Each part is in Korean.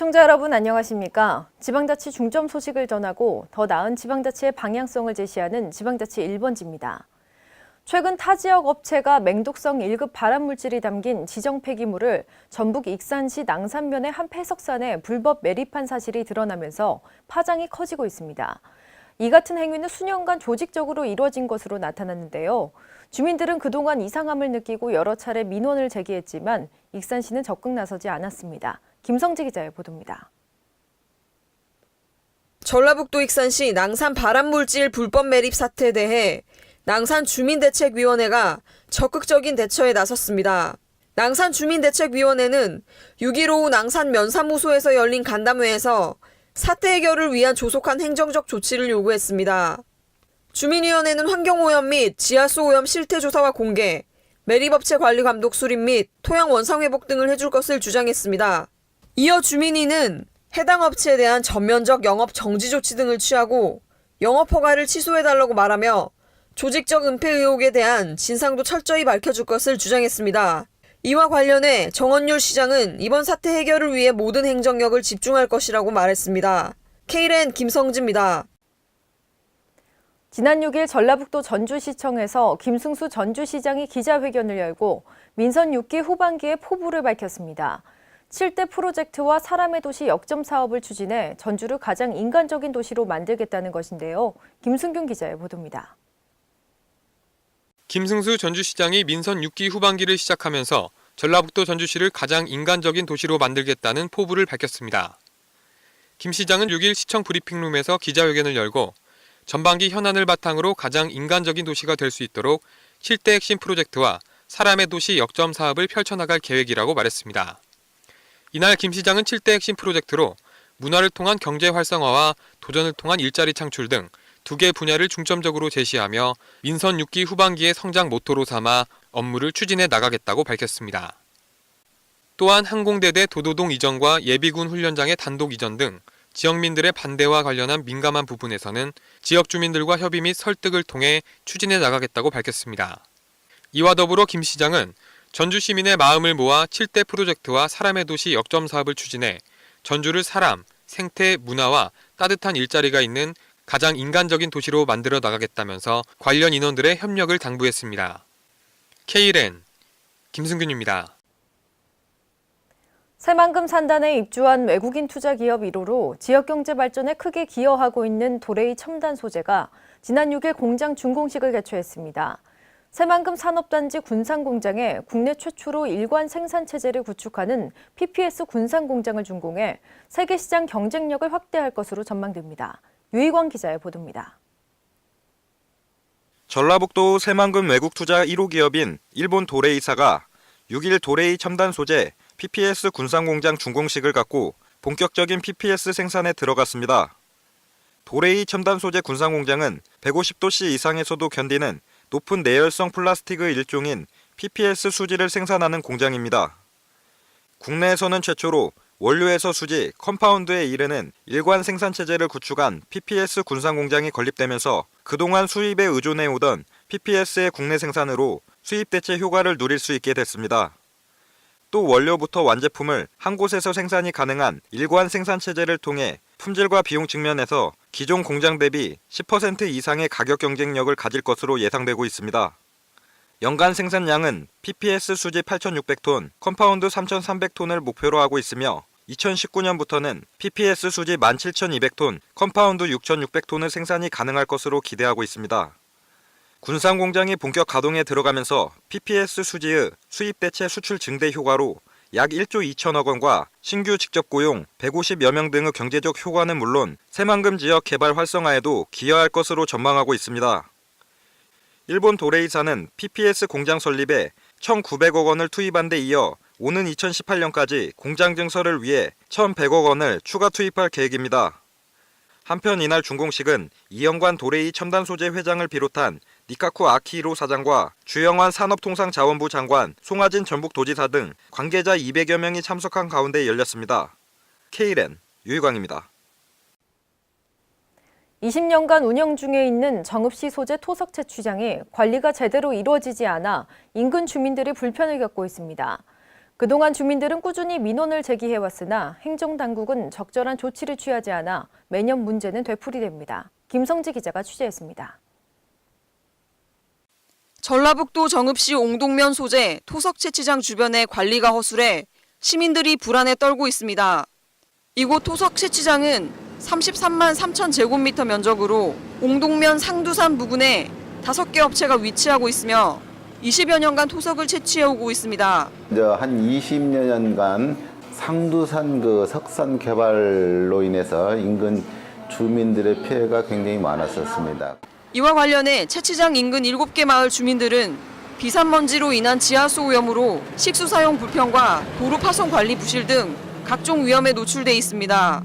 시청자 여러분 안녕하십니까? 지방자치 중점 소식을 전하고 더 나은 지방자치의 방향성을 제시하는 지방자치 1번지입니다. 최근 타 지역 업체가 맹독성 1급 발암물질이 담긴 지정 폐기물을 전북 익산시 낭산면의 한 폐석산에 불법 매립한 사실이 드러나면서 파장이 커지고 있습니다. 이 같은 행위는 수년간 조직적으로 이루어진 것으로 나타났는데요. 주민들은 그동안 이상함을 느끼고 여러 차례 민원을 제기했지만 익산시는 적극 나서지 않았습니다. 김성지 기자의 보도입니다. 전라북도 익산시 낭산 발암물질 불법 매립 사태에 대해 낭산 주민대책위원회가 적극적인 대처에 나섰습니다. 낭산 주민대책위원회는 6일 오후 낭산 면사무소에서 열린 간담회에서 사태 해결을 위한 조속한 행정적 조치를 요구했습니다. 주민위원회는 환경오염 및 지하수 오염 실태 조사와 공개, 매립업체 관리 감독 수립 및 토양 원상 회복 등을 해줄 것을 주장했습니다. 이어 주민위는 해당 업체에 대한 전면적 영업 정지 조치 등을 취하고 영업 허가를 취소해달라고 말하며 조직적 은폐 의혹에 대한 진상도 철저히 밝혀줄 것을 주장했습니다. 이와 관련해 정원율 시장은 이번 사태 해결을 위해 모든 행정력을 집중할 것이라고 말했습니다. K랜 김성지입니다. 지난 6일 전라북도 전주시청에서 김승수 전주시장이 기자회견을 열고 민선 6기 후반기에 포부를 밝혔습니다. 7대 프로젝트와 사람의 도시 역점 사업을 추진해 전주를 가장 인간적인 도시로 만들겠다는 것인데요. 김승균 기자의 보도입니다. 김승수 전주시장이 민선 6기 후반기를 시작하면서 전라북도 전주시를 가장 인간적인 도시로 만들겠다는 포부를 밝혔습니다. 김 시장은 6일 시청 브리핑룸에서 기자회견을 열고 전반기 현안을 바탕으로 가장 인간적인 도시가 될 수 있도록 7대 핵심 프로젝트와 사람의 도시 역점 사업을 펼쳐나갈 계획이라고 말했습니다. 이날 김 시장은 7대 핵심 프로젝트로 문화를 통한 경제 활성화와 도전을 통한 일자리 창출 등 두 개 분야를 중점적으로 제시하며 민선 6기 후반기의 성장 모토로 삼아 업무를 추진해 나가겠다고 밝혔습니다. 또한 항공대대 도도동 이전과 예비군 훈련장의 단독 이전 등 지역민들의 반대와 관련한 민감한 부분에서는 지역 주민들과 협의 및 설득을 통해 추진해 나가겠다고 밝혔습니다. 이와 더불어 김 시장은 전주 시민의 마음을 모아 7대 프로젝트와 사람의 도시 역점 사업을 추진해 전주를 사람, 생태, 문화와 따뜻한 일자리가 있는 가장 인간적인 도시로 만들어 나가겠다면서 관련 인원들의 협력을 당부했습니다. K랜 김승균입니다. 새만금 산단에 입주한 외국인 투자 기업 1호로 지역 경제 발전에 크게 기여하고 있는 도레이 첨단 소재가 지난 6일 공장 준공식을 개최했습니다. 새만금 산업단지 군산공장에 국내 최초로 일관 생산 체제를 구축하는 PPS 군산공장을 준공해 세계 시장 경쟁력을 확대할 것으로 전망됩니다. 유희광 기자의 보도입니다. 전라북도 새만금 외국 투자 1호 기업인 일본 도레이사가 6일 도레이 첨단 소재 PPS 군산공장 준공식을 갖고 본격적인 PPS 생산에 들어갔습니다. 도레이 첨단 소재 군산공장은 150도씨 이상에서도 견디는 높은 내열성 플라스틱의 일종인 PPS 수지를 생산하는 공장입니다. 국내에서는 최초로 원료에서 수지, 컴파운드에 이르는 일관 생산 체제를 구축한 PPS 군산 공장이 건립되면서 그동안 수입에 의존해 오던 PPS의 국내 생산으로 수입 대체 효과를 누릴 수 있게 됐습니다. 또 원료부터 완제품을 한 곳에서 생산이 가능한 일관 생산 체제를 통해 품질과 비용 측면에서 기존 공장 대비 10% 이상의 가격 경쟁력을 가질 것으로 예상되고 있습니다. 연간 생산량은 PPS 수지 8,600톤, 컴파운드 3,300톤을 목표로 하고 있으며 2019년부터는 PPS 수지 17,200톤, 컴파운드 6,600톤을 생산이 가능할 것으로 기대하고 있습니다. 군산 공장이 본격 가동에 들어가면서 PPS 수지의 수입 대체 수출 증대 효과로 약 1조 2천억 원과 신규 직접 고용 150여 명 등의 경제적 효과는 물론 새만금 지역 개발 활성화에도 기여할 것으로 전망하고 있습니다. 일본 도레이사는 PPS 공장 설립에 1,900억 원을 투입한 데 이어 오는 2018년까지 공장 증설을 위해 1,100억 원을 추가 투입할 계획입니다. 한편 이날 준공식은 이영관 도레이 첨단 소재 회장을 비롯한 니카쿠 아키히로 사장과 주영환 산업통상자원부 장관, 송하진 전북도지사 등 관계자 200여 명이 참석한 가운데 열렸습니다. K랜 유희광입니다. 20년간 운영 중에 있는 정읍시 소재 토석 채취장이 관리가 제대로 이루어지지 않아 인근 주민들이 불편을 겪고 있습니다. 그동안 주민들은 꾸준히 민원을 제기해왔으나 행정당국은 적절한 조치를 취하지 않아 매년 문제는 되풀이됩니다. 김성지 기자가 취재했습니다. 전라북도 정읍시 옹동면 소재 토석 채취장 주변의 관리가 허술해 시민들이 불안에 떨고 있습니다. 이곳 토석 채취장은 33만 3천 제곱미터 면적으로 옹동면 상두산 부근에 5개 업체가 위치하고 있으며 20여 년간 토석을 채취해오고 있습니다. 한 20여 년간 상두산 그 석산 개발로 인해서 인근 주민들의 피해가 굉장히 많았었습니다. 이와 관련해 채취장 인근 7개 마을 주민들은 비산먼지로 인한 지하수 오염으로 식수 사용 불편과 도로 파손 관리 부실 등 각종 위험에 노출돼 있습니다.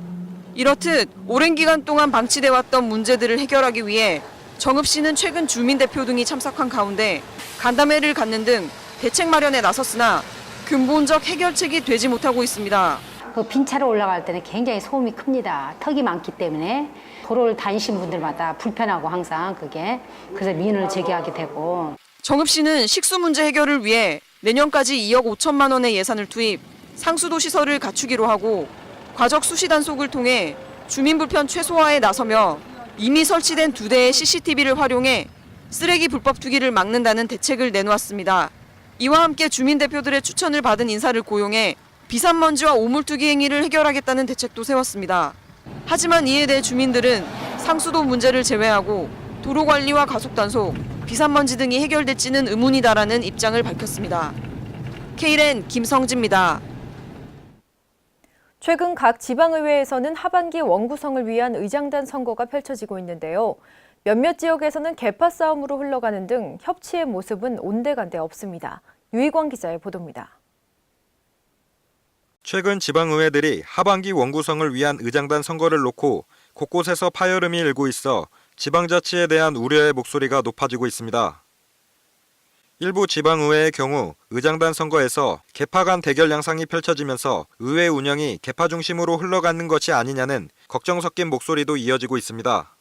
이렇듯 오랜 기간 동안 방치돼 왔던 문제들을 해결하기 위해 정읍시는 최근 주민 대표 등이 참석한 가운데 간담회를 갖는 등 대책 마련에 나섰으나 근본적 해결책이 되지 못하고 있습니다. 그 빈차로 올라갈 때는 굉장히 소음이 큽니다. 턱이 많기 때문에 도로를 다니신 분들마다 불편하고 항상 그게 그래서 민원을 제기하게 되고 정읍시는 식수 문제 해결을 위해 내년까지 2억 5천만 원의 예산을 투입, 상수도 시설을 갖추기로 하고 과적 수시 단속을 통해 주민 불편 최소화에 나서며 이미 설치된 두 대의 CCTV를 활용해 쓰레기 불법 투기를 막는다는 대책을 내놓았습니다. 이와 함께 주민 대표들의 추천을 받은 인사를 고용해 비산먼지와 오물투기 행위를 해결하겠다는 대책도 세웠습니다. 하지만 이에 대해 주민들은 상수도 문제를 제외하고 도로 관리와 가속 단속, 비산먼지 등이 해결될지는 의문이다라는 입장을 밝혔습니다. K랜 김성지입니다. 최근 각 지방의회에서는 하반기 원구성을 위한 의장단 선거가 펼쳐지고 있는데요. 몇몇 지역에서는 개파 싸움으로 흘러가는 등 협치의 모습은 온데간데 없습니다. 유희광 기자의 보도입니다. 최근 지방의회들이 하반기 원구성을 위한 의장단 선거를 놓고 곳곳에서 파열음이 일고 있어 지방자치에 대한 우려의 목소리가 높아지고 있습니다. 일부 지방의회의 경우 의장단 선거에서 개파 간 대결 양상이 펼쳐지면서 의회 운영이 개파 중심으로 흘러가는 것이 아니냐는 걱정 섞인 목소리도 이어지고 있습니다.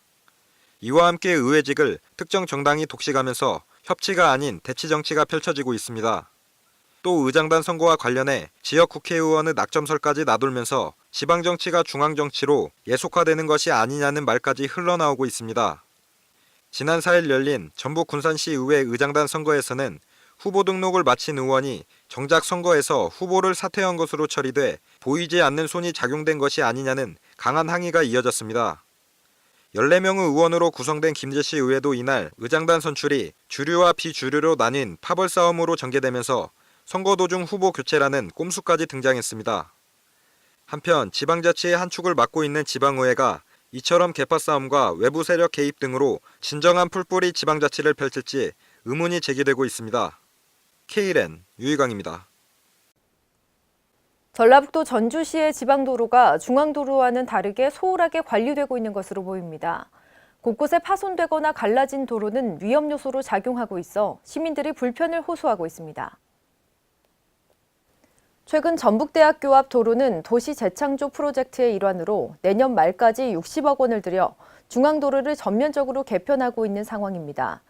이와 함께 의회직을 특정 정당이 독식하면서 협치가 아닌 대치 정치가 펼쳐지고 있습니다. 또 의장단 선거와 관련해 지역 국회의원의 낙점설까지 나돌면서 지방 정치가 중앙 정치로 예속화되는 것이 아니냐는 말까지 흘러나오고 있습니다. 지난 4일 열린 전북 군산시 의회 의장단 선거에서는 후보 등록을 마친 의원이 정작 선거에서 후보를 사퇴한 것으로 처리돼 보이지 않는 손이 작용된 것이 아니냐는 강한 항의가 이어졌습니다. 14명의 의원으로 구성된 김제시 의회도 이날 의장단 선출이 주류와 비주류로 나뉜 파벌 싸움으로 전개되면서 선거 도중 후보 교체라는 꼼수까지 등장했습니다. 한편 지방자치의 한 축을 맡고 있는 지방의회가 이처럼 개파 싸움과 외부 세력 개입 등으로 진정한 풀뿌리 지방자치를 펼칠지 의문이 제기되고 있습니다. K랜 유희광입니다. 전라북도 전주시의 지방도로가 중앙도로와는 다르게 소홀하게 관리되고 있는 것으로 보입니다. 곳곳에 파손되거나 갈라진 도로는 위험 요소로 작용하고 있어 시민들이 불편을 호소하고 있습니다. 최근 전북대학교 앞 도로는 도시 재창조 프로젝트의 일환으로 내년 말까지 60억 원을 들여 중앙도로를 전면적으로 개편하고 있는 상황입니다.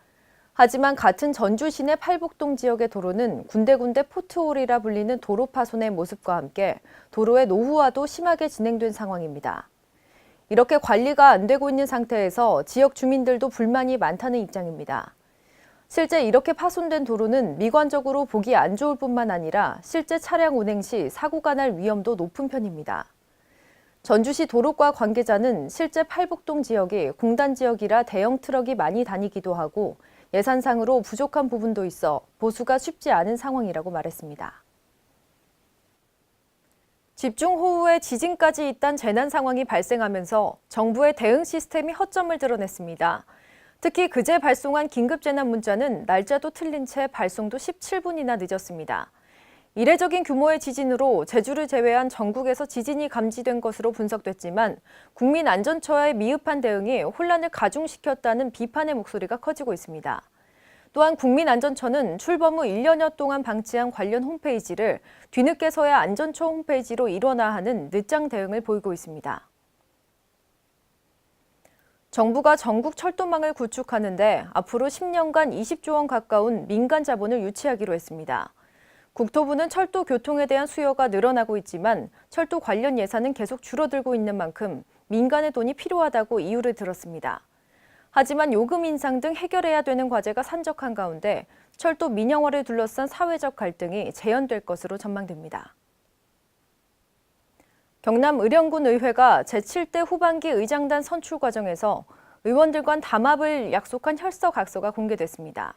하지만 같은 전주 시내 팔복동 지역의 도로는 군데군데 포트홀이라 불리는 도로 파손의 모습과 함께 도로의 노후화도 심하게 진행된 상황입니다. 이렇게 관리가 안 되고 있는 상태에서 지역 주민들도 불만이 많다는 입장입니다. 실제 이렇게 파손된 도로는 미관적으로 보기 안 좋을 뿐만 아니라 실제 차량 운행 시 사고가 날 위험도 높은 편입니다. 전주시 도로과 관계자는 실제 팔복동 지역이 공단 지역이라 대형 트럭이 많이 다니기도 하고 예산상으로 부족한 부분도 있어 보수가 쉽지 않은 상황이라고 말했습니다. 집중호우에 지진까지 잇단 재난 상황이 발생하면서 정부의 대응 시스템이 허점을 드러냈습니다. 특히 그제 발송한 긴급재난 문자는 날짜도 틀린 채 발송도 17분이나 늦었습니다. 이례적인 규모의 지진으로 제주를 제외한 전국에서 지진이 감지된 것으로 분석됐지만 국민안전처의 미흡한 대응이 혼란을 가중시켰다는 비판의 목소리가 커지고 있습니다. 또한 국민안전처는 출범 후 1년여 동안 방치한 관련 홈페이지를 뒤늦게서야 안전처 홈페이지로 일원화하는 늦장 대응을 보이고 있습니다. 정부가 전국 철도망을 구축하는데 앞으로 10년간 20조 원 가까운 민간 자본을 유치하기로 했습니다. 국토부는 철도 교통에 대한 수요가 늘어나고 있지만 철도 관련 예산은 계속 줄어들고 있는 만큼 민간의 돈이 필요하다고 이유를 들었습니다. 하지만 요금 인상 등 해결해야 되는 과제가 산적한 가운데 철도 민영화를 둘러싼 사회적 갈등이 재현될 것으로 전망됩니다. 경남 의령군 의회가 제7대 후반기 의장단 선출 과정에서 의원들과 담합을 약속한 혈서각서가 공개됐습니다.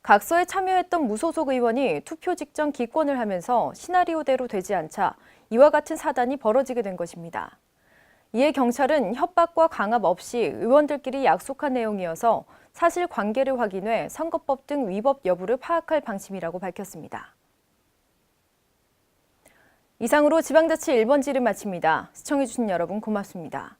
각서에 참여했던 무소속 의원이 투표 직전 기권을 하면서 시나리오대로 되지 않자 이와 같은 사단이 벌어지게 된 것입니다. 이에 경찰은 협박과 강압 없이 의원들끼리 약속한 내용이어서 사실 관계를 확인해 선거법 등 위법 여부를 파악할 방침이라고 밝혔습니다. 이상으로 지방자치 1번지를 마칩니다. 시청해주신 여러분 고맙습니다.